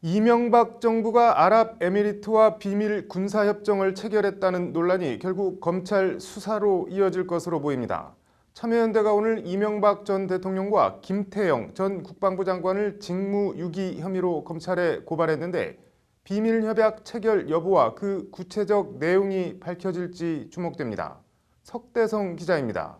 이명박 정부가 아랍에미리트와 비밀 군사 협정을 체결했다는 논란이 결국 검찰 수사로 이어질 것으로 보입니다. 참여연대가 오늘 이명박 전 대통령과 김태영 전 국방부 장관을 직무유기 혐의로 검찰에 고발했는데 비밀 협약 체결 여부와 그 구체적 내용이 밝혀질지 주목됩니다. 석대성 기자입니다.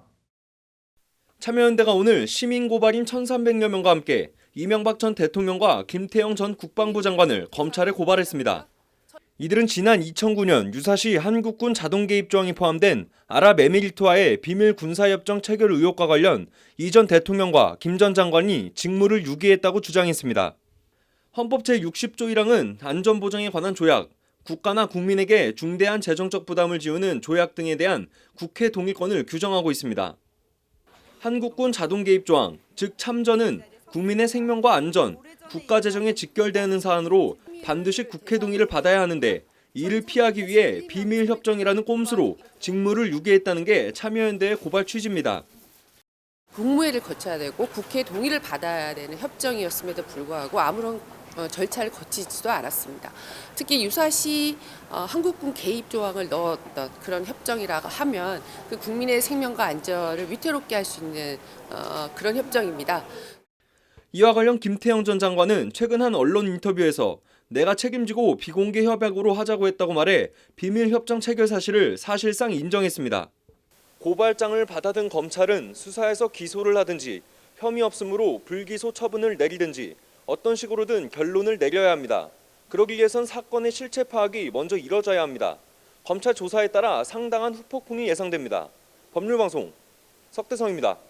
참여연대가 오늘 시민 고발인 1,300여 명과 함께 이명박 전 대통령과 김태영 전 국방부 장관을 검찰에 고발했습니다. 이들은 지난 2009년 유사시 한국군 자동 개입 조항이 포함된 아랍에미리트와의 비밀 군사협정 체결 의혹과 관련 이 전 대통령과 김 전 장관이 직무를 유기했다고 주장했습니다. 헌법 제60조 1항은 안전보장에 관한 조약, 국가나 국민에게 중대한 재정적 부담을 지우는 조약 등에 대한 국회 동의권을 규정하고 있습니다. 한국군 자동 개입 조항, 즉 참전은 국민의 생명과 안전, 국가 재정에 직결되는 사안으로 반드시 국회 동의를 받아야 하는데 이를 피하기 위해 비밀 협정이라는 꼼수로 직무를 유기했다는 게 참여연대의 고발 취지입니다. 국무회를 거쳐야 되고 국회 동의를 받아야 되는 협정이었음에도 불구하고 아무런 어, 절차를 거치지도 않았습니다. 특히 유사시 어, 한국군 개입 조항을 넣었던 그런 협정이라고 하면 그 국민의 생명과 안전을 위태롭게 할 수 있는 어, 그런 협정입니다. 이와 관련 김태영 전 장관은 최근 한 언론 인터뷰에서 내가 책임지고 비공개 협약으로 하자고 했다고 말해 비밀 협정 체결 사실을 사실상 인정했습니다. 고발장을 받아든 검찰은 수사에서 기소를 하든지 혐의 없음으로 불기소 처분을 내리든지 어떤 식으로든 결론을 내려야 합니다. 그러기 위해선 사건의 실체 파악이 먼저 이뤄져야 합니다. 검찰 조사에 따라 상당한 후폭풍이 예상됩니다. 법률방송 석대성입니다.